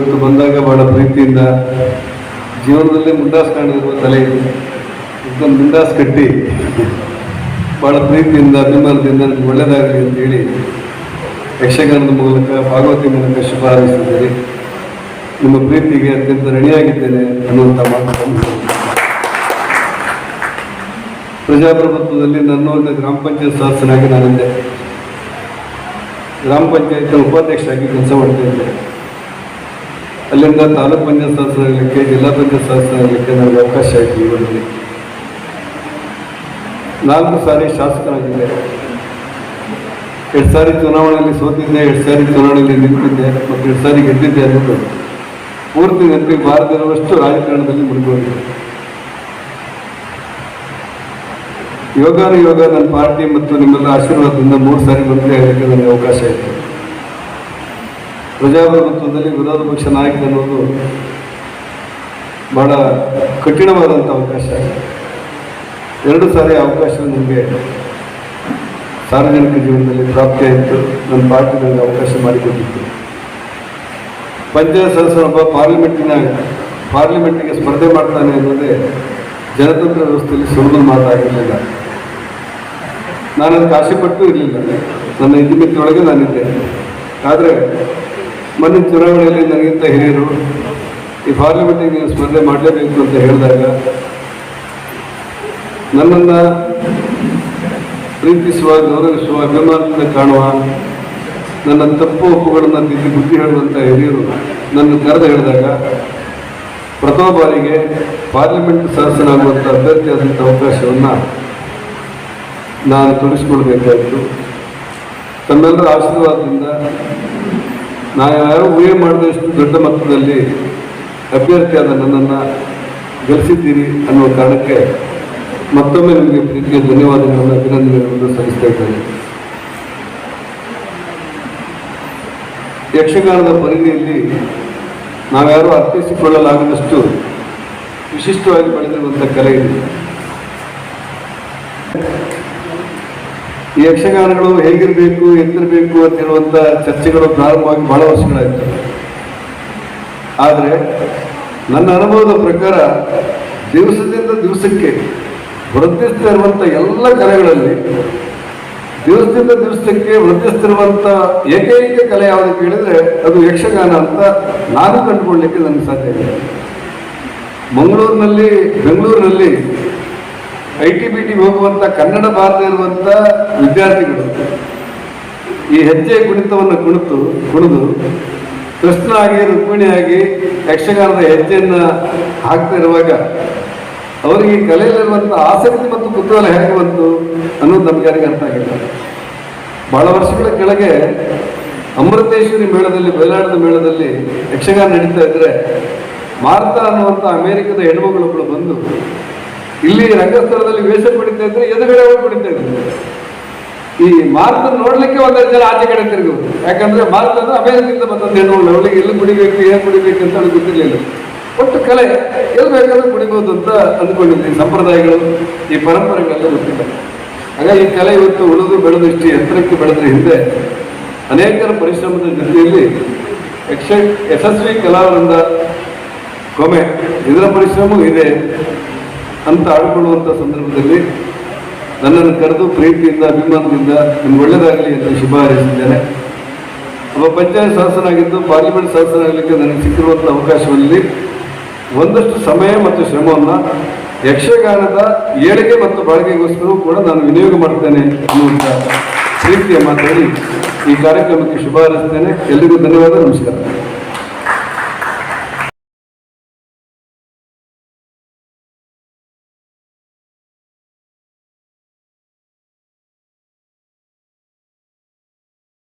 ಇವತ್ತು ಬಂದಾಗ ಬಹಳ ಪ್ರೀತಿಯಿಂದ ಜೀವನದಲ್ಲಿ ಮುಂಡಾಸ್ ಕಾಣಿರುವ ತಲೆ ಇದು. ಇದನ್ನು ಮುಂಡಾಸ್ ಕಟ್ಟಿ. ಬಹಳ ಪ್ರೀತಿಯಿಂದ, ಅಭಿಮಾನದಿಂದ ನನಗೆ ಒಳ್ಳೆಯದಾಗಲಿ ಅಂತೇಳಿ ಯಕ್ಷಗಾನದ ಮೂಲಕ, ಭಾಗವತಿ ಮೂಲಕ ಶುಭ ಹಾರೈಸಿದ್ದೀರಿ ನಿಮ್ಮ ಪ್ರೀತಿಗೆ ಅತ್ಯಂತ ಋಣಿಯಾಗಿದ್ದೇನೆ ಅನ್ನುವಂಥ ಮಾತುಗಳನ್ನು ಪ್ರಜಾಪ್ರಭುತ್ವದಲ್ಲಿ ನನ್ನೊಂದು ಗ್ರಾಮ ಪಂಚಾಯತ್ ಸದಸ್ಯನಾಗಿ ನಾನಿದ್ದೆ. ಗ್ರಾಮ ಪಂಚಾಯತ್ ಉಪಾಧ್ಯಕ್ಷರಾಗಿ ಕೆಲಸ ಮಾಡ್ತಾ ಇದ್ದೆ. ಅಲ್ಲಿಂದ ತಾಲೂಕ್ ಪಂಚಾಯತ್ ಸದಸ್ಯರಾಗಲಿಕ್ಕೆ, ಜಿಲ್ಲಾ ಪಂಚಾಯತ್ ಸದಸ್ಯರಾಗಲಿಕ್ಕೆ ನನಗೆ ಅವಕಾಶ ಆಯಿತು ಇವರಲ್ಲಿ ನಾಲ್ಕು ಸಾರಿ ಶಾಸಕರಾಗಿದ್ದೆ. ಎರಡು ಸಾರಿ ಚುನಾವಣೆಯಲ್ಲಿ ಸೋತಿದ್ದೆ, ಎರಡು ಸಾರಿ ಚುನಾವಣೆಯಲ್ಲಿ ನಿಂತಿದ್ದೆ ಮತ್ತು ಎರಡು ಸಾರಿ ಗೆದ್ದಿದ್ದೆ ಅನ್ನೋದು ಪೂರ್ತಿ ನೆನಪಿಗೆ ಬಾರದಿರುವಷ್ಟು ರಾಜಕಾರಣದಲ್ಲಿ ಮುಳುಗೋಗಿದೆ. ಯೋಗಾನು ಯೋಗ, ನನ್ನ ಪಾರ್ಟಿ ಮತ್ತು ನಿಮ್ಮೆಲ್ಲ ಆಶೀರ್ವಾದದಿಂದ ಮೂರು ಸಾರಿ ಮಂತ್ರಿ ಆಗಲಿಕ್ಕೆ ನನಗೆ ಅವಕಾಶ ಆಯಿತು. ಪ್ರಜಾಪ್ರಭುತ್ವದಲ್ಲಿ ವಿರೋಧ ಪಕ್ಷ ನಾಯಕ ಅನ್ನೋದು ಬಹಳ ಕಠಿಣವಾದಂಥ ಅವಕಾಶ. ಎರಡು ಸಾರಿ ಅವಕಾಶ ನನಗೆ ಸಾರ್ವಜನಿಕ ಜೀವನದಲ್ಲಿ ಪ್ರಾಪ್ತಿಯಾಯಿತು ನನ್ನ ಪಾರ್ಟಿ ನನಗೆ ಅವಕಾಶ ಮಾಡಿಕೊಟ್ಟಿತ್ತು ಪಂಚಾಯತ್ ಸದಸ್ಯರೊಬ್ಬ ಪಾರ್ಲಿಮೆಂಟಿನ ಪಾರ್ಲಿಮೆಂಟಿಗೆ ಸ್ಪರ್ಧೆ ಮಾಡ್ತಾನೆ ಅನ್ನೋದೇ ಜನತಂತ್ರ ವ್ಯವಸ್ಥೆಯಲ್ಲಿ ಸುಲಭದ ಮಾತಾಗಿರಲಿಲ್ಲ. ನಾನು ಅದಕ್ಕೆ ಆಸೆಪಟ್ಟು ಇರಲಿಲ್ಲ. ನನ್ನ ಇತಿಮಿತಿಯೊಳಗೆ ನಾನಿದ್ದೆ. ಆದರೆ ಮೊನ್ನೆ ಚುನಾವಣೆಯಲ್ಲಿ ನನಗಿಂತ ಹಿರಿಯರು ಈ ಪಾರ್ಲಿಮೆಂಟಿಗೆ ನೀವು ಸ್ಪರ್ಧೆ ಮಾಡಲೇಬೇಕು ಅಂತ ಹೇಳಿದಾಗ ನನ್ನನ್ನು ಪ್ರೀತಿಸುವ, ಗೌರವಿಸುವ, ಅಭಿಮಾನದಿಂದ ಕಾಣುವ, ನನ್ನ ತಪ್ಪು ಒಪ್ಪುಗಳನ್ನು ತಿದ್ದಿ ಬುದ್ಧಿ ಹೇಳುವಂಥ ಹಿರಿಯರು ನನ್ನ ಕರೆದು ಹೇಳಿದಾಗ ಪ್ರಥಮ ಬಾರಿಗೆ ಪಾರ್ಲಿಮೆಂಟ್ ಸದಸ್ಯನಾಗುವಂಥ ಅಭ್ಯರ್ಥಿಯಾದಂಥ ಅವಕಾಶವನ್ನು ನಾನು ತೊಡಗಿಸ್ಕೊಳ್ಬೇಕಾಯಿತು ತಮ್ಮೆಲ್ಲರ ಆಶೀರ್ವಾದದಿಂದ ನಾನು ಯಾರು ಊಹೆ ಮಾಡಿದಷ್ಟು ದೊಡ್ಡ ಮಟ್ಟದಲ್ಲಿ ಅಭ್ಯರ್ಥಿಯಾದ ನನ್ನನ್ನು ಗಳಿಸಿದ್ದೀರಿ ಅನ್ನುವ ಕಾರಣಕ್ಕೆ ಮತ್ತೊಮ್ಮೆ ನಿಮಗೆ ಪ್ರೀತಿಯ ಧನ್ಯವಾದಗಳನ್ನು ಅಭಿನಂದನೆಗಳನ್ನು ಸಲ್ಲಿಸ್ತಾ ಇದ್ದೇನೆ. ಯಕ್ಷಗಾನದ ಪರಿಧಿಯಲ್ಲಿ ನಾವ್ಯಾರೂ ಅರ್ಥೈಸಿಕೊಳ್ಳಲಾಗದಷ್ಟು ವಿಶಿಷ್ಟವಾಗಿ ಬೆಳೆದಿರುವಂಥ ಕಲೆ ಇದೆ. ಈ ಯಕ್ಷಗಾನಗಳು ಹೇಗಿರಬೇಕು ಎಂತಿರಬೇಕು ಹೇಳುವಂತ ಚರ್ಚೆಗಳು ಪ್ರಾರಂಭವಾಗಿ ಬಹಳ ವರ್ಷಗಳಾಯಿತು. ಆದರೆ ನನ್ನ ಅನುಭವದ ಪ್ರಕಾರ ದಿವಸದಿಂದ ದಿವಸಕ್ಕೆ ವೃದ್ಧಿಸ್ತಾ ಎಲ್ಲ ಕಲೆಗಳಲ್ಲಿ ದಿವಸದಿಂದ ದಿವಸಕ್ಕೆ ವೃದ್ಧಿಸ್ತಿರುವಂಥ ಏಕೈಕ ಕಲೆ ಯಾವುದು ಕೇಳಿದರೆ ಅದು ಯಕ್ಷಗಾನ ಅಂತ ನಾನು ಕಂಡುಕೊಳ್ಳಲಿಕ್ಕೆ ನನಗೆ ಸಾಧ್ಯ ಇದೆ ಮಂಗಳೂರಿನಲ್ಲಿ, ಬೆಂಗಳೂರಿನಲ್ಲಿ ಐ ಟಿ ಬಿ ಟಿ ಹೋಗುವಂಥ ಕನ್ನಡ ಭಾರತ ಇರುವಂಥ ವಿದ್ಯಾರ್ಥಿಗಳು ಈ ಹೆಜ್ಜೆ ಕುಣಿತವನ್ನು ಕುಣಿತು, ಕುಣಿದು ಕೃಷ್ಣನಾಗಿ ರುಕ್ಮಿಣಿಯಾಗಿ ಯಕ್ಷಗಾನದ ಹೆಜ್ಜೆಯನ್ನು ಹಾಕ್ತಾ ಇರುವಾಗ ಅವರಿಗೆ ಈ ಕಲೆಯಲ್ಲಿರುವಂಥ ಆಸಕ್ತಿ ಮತ್ತು ಕುತೂಹಲ ಹೇಗೆ ಬಂತು ಅನ್ನೋದು ನಮ್ಗೆ ಯಾರಿಗೆ ಅರ್ಥ ಆಗಿಲ್ಲ. ಬಹಳ ವರ್ಷಗಳ ಕೆಳಗೆ ಅಮೃತೇಶ್ವರಿ ಮೇಳದಲ್ಲಿ ಬಯಲಾಟದ ಮೇಳದಲ್ಲಿ ಯಕ್ಷಗಾನ ನಡೀತಾ ಇದ್ರೆ ಮಾರ್ತಾ ಅನ್ನುವಂಥ ಅಮೇರಿಕದ ಹೆಣ್ಮಗಳೊಬ್ಬಳು ಬಂದು ಇಲ್ಲಿ ರಂಗಸ್ಥಳದಲ್ಲಿ ವೇಷ ಪಡಿತಾ ಇದ್ರೆ ಎದುರುಗಡೆ ಹೋಗಿ ಪಡಿತಾ ಇದ್ರು. ಈ ಮಾರ್ತ ನೋಡ್ಲಿಕ್ಕೆ ಒಂದೆರಡು ಜನ ಆಚೆ ಕಡೆ ತಿರುಗೋದು. ಯಾಕಂದ್ರೆ ಮಾರ್ತ ಅಂದ್ರೆ ಅಮೇರಿಕದಿಂದ ಬಂದಂತ ಹೆಣ್ಣು ಅವಳಿಗೆ ಎಲ್ಲಿ ಕುಡಿಬೇಕು, ಏನ್ ಕುಡಿಬೇಕು ಅಂತ ಅವಳಿಗೆ ಗೊತ್ತಿರಲಿಲ್ಲ. ಒಟ್ಟು ಕಲೆ. ಎಲ್ಲಿ ಬೇಕಾದ್ರೂ ಕುಡಿಬಹುದು ಅಂತ ಅಂದ್ಕೊಂಡಿದ್ವಿ ಸಂಪ್ರದಾಯಗಳು, ಈ ಪರಂಪರೆಗಳೆಲ್ಲ ಗೊತ್ತಿಲ್ಲ. ಹಾಗಾಗಿ ಈ ಕಲೆ ಇವತ್ತು ಉಳಿದು ಬೆಳೆದು ಇಷ್ಟು ಎತ್ತರಕ್ಕೆ ಬೆಳೆದ್ರ ಹಿಂದೆ ಅನೇಕರ ಪರಿಶ್ರಮದ ಜೊತೆಯಲ್ಲಿ ಯಶಸ್ವಿ ಕಲಾವೃಂದ ಕೊಮೆ ಇದರ ಪರಿಶ್ರಮವೂ ಇದೆ. ಅಂತ ಆಡ್ಕೊಳ್ಳುವಂಥ ಸಂದರ್ಭದಲ್ಲಿ ನನ್ನನ್ನು ಕರೆದು ಪ್ರೀತಿಯಿಂದ, ಅಭಿಮಾನದಿಂದ ನಿಮ್ಗೆ ಒಳ್ಳೆಯದಾಗಲಿ ಅಂತ ಶುಭ ಹಾರೈಸಿದ್ದೇನೆ. ಒಬ್ಬ ಪಂಚಾಯತ್ ಸದಸ್ಯನಾಗಿದ್ದು ಪಾರ್ಲಿಮೆಂಟ್ ಸದಸ್ಯನಾಗಲಿಕ್ಕೆ ನನಗೆ ಸಿಕ್ಕಿರುವಂಥ ಅವಕಾಶದಲ್ಲಿ ಒಂದಷ್ಟು ಸಮಯ ಮತ್ತು ಶ್ರಮವನ್ನು ಯಕ್ಷಗಾನದ ಏಳಿಗೆ ಮತ್ತು ಬಾಳಿಗೆಗೋಸ್ಕರವೂ ಕೂಡ ನಾನು ವಿನಿಯೋಗ ಮಾಡ್ತೇನೆ ಅನ್ನುವಂಥ ಪ್ರೀತಿಯ ಮಾತಾಡಿ ಈ ಕಾರ್ಯಕ್ರಮಕ್ಕೆ ಶುಭ ಹಾರೈಸ್ತೇನೆ ಎಲ್ಲರಿಗೂ ಧನ್ಯವಾದ, ನಮಸ್ಕಾರ.